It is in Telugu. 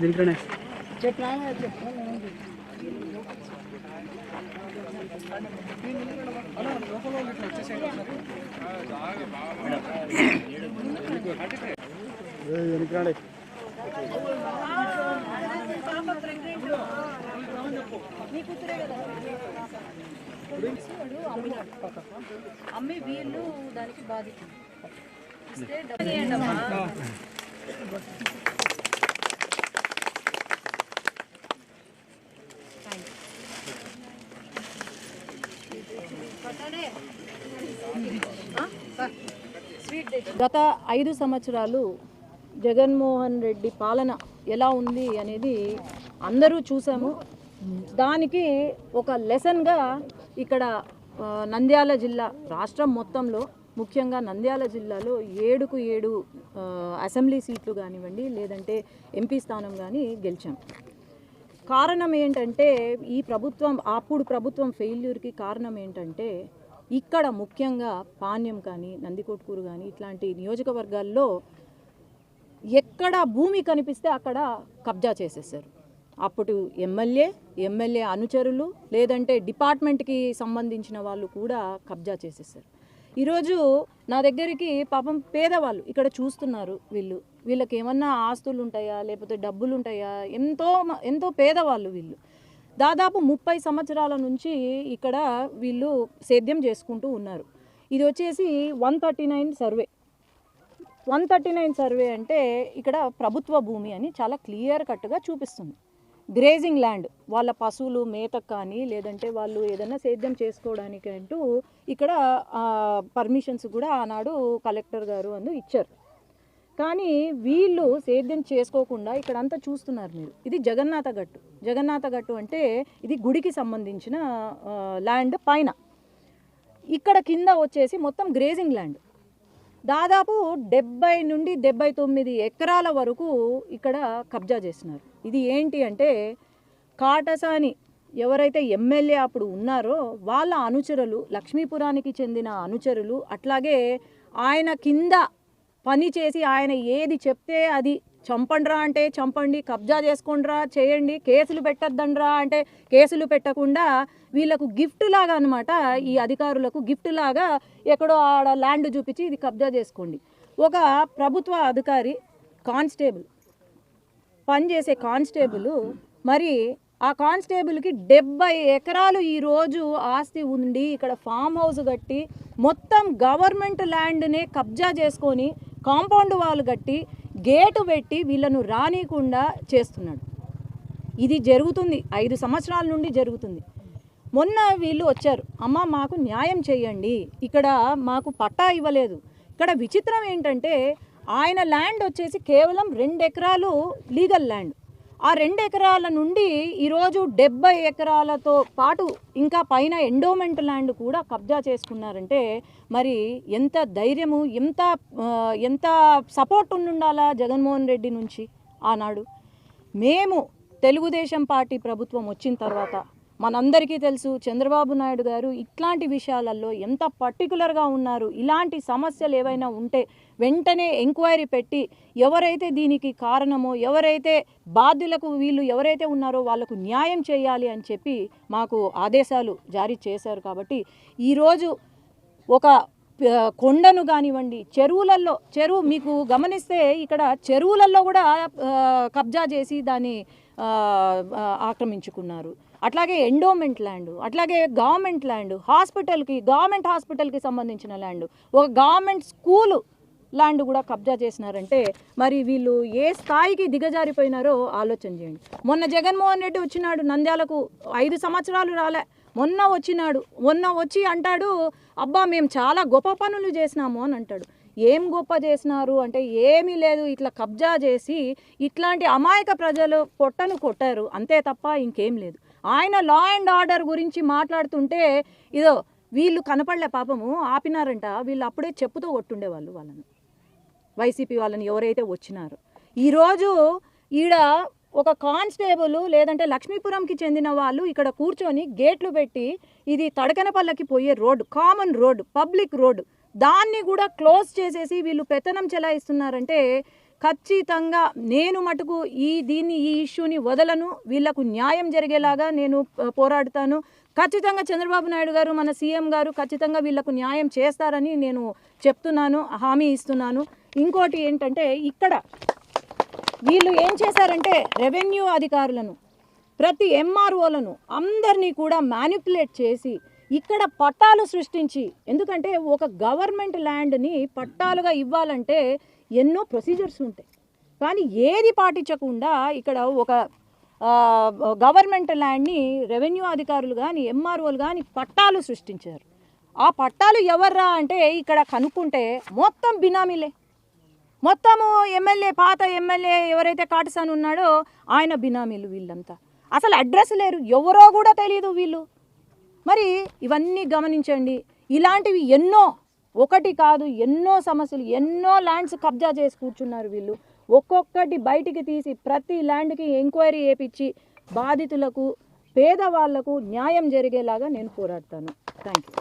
దీంట్లోనే. వెనకరాడే అమ్మి వీళ్ళు దానికి బాధితులు ఇస్తే డబ్బులు ఇవ్వండి అమ్మా. గత ఐదు సంవత్సరాలు జగన్మోహన్ రెడ్డి పాలన ఎలా ఉంది అనేది అందరూ చూసాము. దానికి ఒక లెసన్గా ఇక్కడ నంద్యాల జిల్లా రాష్ట్రం మొత్తంలో ముఖ్యంగా నంద్యాల జిల్లాలో ఏడుకు ఏడు అసెంబ్లీ సీట్లు కానివ్వండి లేదంటే ఎంపీ స్థానం కానీ గెలిచాం. కారణం ఏంటంటే ఈ ప్రభుత్వం అప్పుడు ప్రభుత్వం ఫెయిల్యూర్కి కారణం ఏంటంటే ఇక్కడ ముఖ్యంగా పాణ్యం కానీ నందికొట్కూరు కానీ ఇట్లాంటి నియోజకవర్గాల్లో ఎక్కడ భూమి కనిపిస్తే అక్కడ కబ్జా చేసేసారు అప్పుడు ఎమ్మెల్యే ఎమ్మెల్యే అనుచరులు లేదంటే డిపార్ట్మెంట్కి సంబంధించిన వాళ్ళు కూడా కబ్జా చేసేసారు ఈరోజు నా దగ్గరికి పాపం పేదవాళ్ళు ఇక్కడ చూస్తున్నారు వీళ్ళు. వీళ్ళకి ఏమన్నా ఆస్తులు ఉంటాయా లేకపోతే డబ్బులు ఉంటాయా ఎంతో మ- ఎంతో పేదవాళ్ళు వీళ్ళు. దాదాపు ముప్పై సంవత్సరాల నుంచి ఇక్కడ వీళ్ళు సేద్యం చేసుకుంటూ ఉన్నారు. ఇది వచ్చేసి one thirty nine survey. One thirty nine survey అంటే ఇక్కడ ప్రభుత్వ భూమి అని చాలా క్లియర్ కట్గా చూపిస్తుంది. గ్రేజింగ్ ల్యాండ్ వాళ్ళ పశువులు మేతకు కానీ లేదంటే వాళ్ళు ఏదైనా సేద్యం చేసుకోవడానికి అంటూ ఇక్కడ పర్మిషన్స్ కూడా ఆనాడు కలెక్టర్ గారు అందు ఇచ్చారు. కానీ వీళ్ళు సేద్యం చేసుకోకుండా ఇక్కడ అంతా చూస్తున్నారు మీరు. ఇది జగన్నాథ గట్టు. జగన్నాథ గట్టు అంటే ఇది గుడికి సంబంధించిన ల్యాండ్ పైన. ఇక్కడ కింద వచ్చేసి మొత్తం గ్రేజింగ్ ల్యాండ్ దాదాపు డెబ్బై నుండి డెబ్బై తొమ్మిది ఎకరాల వరకు ఇక్కడ కబ్జా చేసినారు ఇది ఏంటి అంటే కాటసాని ఎవరైతే ఎమ్మెల్యే అప్పుడు ఉన్నారో వాళ్ళ అనుచరులు లక్ష్మీపురానికి చెందిన అనుచరులు అట్లాగే ఆయన కింద పని చేసి ఆయన ఏది చెప్తే అది చంపండ్రా అంటే చంపండి కబ్జా చేసుకోండిరా చేయండి కేసులు పెట్టద్దండ్రా అంటే కేసులు పెట్టకుండా వీళ్ళకు గిఫ్ట్ లాగా అనమాట ఈ అధికారులకు గిఫ్ట్ లాగా ఎక్కడో ఆడ ల్యాండ్ చూపించి ఇది కబ్జా చేసుకోండి. ఒక ప్రభుత్వ అధికారి కానిస్టేబుల్ పనిచేసే కానిస్టేబుల్ మరి ఆ కానిస్టేబుల్కి డెబ్బై ఎకరాలు ఈరోజు ఆస్తి ఉండి ఇక్కడ ఫామ్ హౌస్ కట్టి మొత్తం గవర్నమెంట్ ల్యాండ్నే కబ్జా చేసుకొని కాంపౌండ్ వాళ్ళు కట్టి గేటు పెట్టి వీళ్ళను రానియకుండా చేస్తున్నాడు. ఇది జరుగుతుంది. ఐదు సంవత్సరాల నుండి జరుగుతుంది. మొన్న వీళ్ళు వచ్చారు. అమ్మ మాకు న్యాయం చేయండి. ఇక్కడ మాకు పట్టా ఇవ్వలేదు. ఇక్కడ విచిత్రం ఏంటంటే ఆయన ల్యాండ్ వచ్చేసి కేవలం రెండు ఎకరాలు లీగల్ ల్యాండ్. ఆ రెండు ఎకరాల నుండి ఈరోజు డెబ్బై ఎకరాలతో పాటు ఇంకా పైన ఎండోమెంట్ ల్యాండ్ కూడా కబ్జా చేసుకున్నారంటే మరి ఎంత ధైర్యము ఎంత ఎంత సపోర్ట్ ఉండాలా జగన్మోహన్ రెడ్డి నుంచి ఆనాడు? మేము తెలుగుదేశం పార్టీ ప్రభుత్వం వచ్చిన తర్వాత మనందరికీ తెలుసు చంద్రబాబు నాయుడు గారు ఇట్లాంటి విషయాలలో ఎంత పర్టికులర్గా ఉన్నారు ఇలాంటి సమస్యలు ఏవైనా ఉంటే వెంటనే ఎంక్వైరీ పెట్టి ఎవరైతే దీనికి కారణమో ఎవరైతే బాధ్యులకు వీళ్ళు ఎవరైతే ఉన్నారో వాళ్ళకు న్యాయం చేయాలి అని చెప్పి మాకు ఆదేశాలు జారీ చేశారు కాబట్టి ఈరోజు ఒక కొండను కానివ్వండి చెరువులలో చెరువు మీకు గమనిస్తే ఇక్కడ చెరువులలో కూడా కబ్జా చేసి దాన్ని ఆక్రమించుకున్నారు. అట్లాగే ఎండోమెంట్ ల్యాండ్ అట్లాగే గవర్నమెంట్ ల్యాండ్ హాస్పిటల్కి గవర్నమెంట్ హాస్పిటల్కి సంబంధించిన ల్యాండ్ ఒక గవర్నమెంట్ స్కూలు ల్యాండ్ కూడా కబ్జా చేసినారంటే మరి వీళ్ళు ఏ స్థాయికి దిగజారిపోయినారో ఆలోచన చేయండి. మొన్న జగన్మోహన్ రెడ్డి వచ్చినాడు నంద్యాలకు ఐదు సంవత్సరాలు రాలే. మొన్న వచ్చినాడు మొన్న వచ్చి అంటాడు అబ్బా మేము చాలా గొప్ప పనులు చేసినాము అని అంటాడు. ఏం గొప్ప చేసినారు? అంటే ఏమీ లేదు ఇట్లా కబ్జా చేసి ఇట్లాంటి అమాయక ప్రజలు పొట్టను కొట్టారు. అంతే తప్ప ఇంకేం లేదు. ఆయన లా అండ్ ఆర్డర్ గురించి మాట్లాడుతుంటే ఇదో వీళ్ళు కనపడలే పాపము ఆపినారంట. వీళ్ళు అప్పుడే చెప్పుతో కొట్టుండేవాళ్ళు వాళ్ళని. వైసీపీ వాళ్ళని ఎవరైతే వచ్చినారో. ఈరోజు ఈడ ఒక కానిస్టేబుల్ లేదంటే లక్ష్మీపురంకి చెందిన వాళ్ళు ఇక్కడ కూర్చొని గేట్లు పెట్టి ఇది తడకనపల్లకి పోయే road common road public road. దాన్ని కూడా క్లోజ్ చేసేసి వీళ్ళు పెత్తనం చెలాయిస్తున్నారంటే ఖచ్చితంగా నేను మటుకు ఈ దీన్ని ఈ ఇష్యూని వదలను. వీళ్ళకు న్యాయం జరిగేలాగా నేను పోరాడుతాను. ఖచ్చితంగా చంద్రబాబు నాయుడు గారు మన సీఎం గారు ఖచ్చితంగా వీళ్ళకు న్యాయం చేస్తారని నేను చెప్తున్నాను హామీ ఇస్తున్నాను. ఇంకోటి ఏంటంటే ఇక్కడ వీళ్ళు ఏం చేశారంటే రెవెన్యూ అధికారులను ప్రతి ఎంఆర్ఓలను అందరినీ కూడా మ్యానిపులేట్ చేసి ఇక్కడ పట్టాలు సృష్టించి ఎందుకంటే ఒక గవర్నమెంట్ ల్యాండ్ని పట్టాలుగా ఇవ్వాలంటే ఎన్నో ప్రొసీజర్స్ ఉంటాయి. కానీ ఏది పాటించకుండా ఇక్కడ ఒక గవర్నమెంట్ ల్యాండ్ని రెవెన్యూ అధికారులు కానీ ఎంఆర్ఓలు కానీ పట్టాలు సృష్టించారు. ఆ పట్టాలు ఎవర్రా అంటే ఇక్కడ కనుక్కుంటే మొత్తం బినామీలే. మొత్తము ఎమ్మెల్యే పాత ఎమ్మెల్యే ఎవరైతే కాటసాన్ ఉన్నాడో ఆయన బినామీలు వీళ్ళంతా. అసలు అడ్రస్ లేరు ఎవరో కూడా తెలియదు వీళ్ళు. మరి ఇవన్నీ గమనించండి. ఇలాంటివి ఎన్నో ఒకటి కాదు ఎన్నో సమస్యలు ఎన్నో ల్యాండ్స్ కబ్జా చేసి కూర్చున్నారు వీళ్ళు. ఒక్కొక్కటి బయటికి తీసి ప్రతి ల్యాండ్కి ఎంక్వైరీ వేపించి బాధితులకు పేదవాళ్ళకు న్యాయం జరిగేలాగా నేను పోరాడతాను. Thank you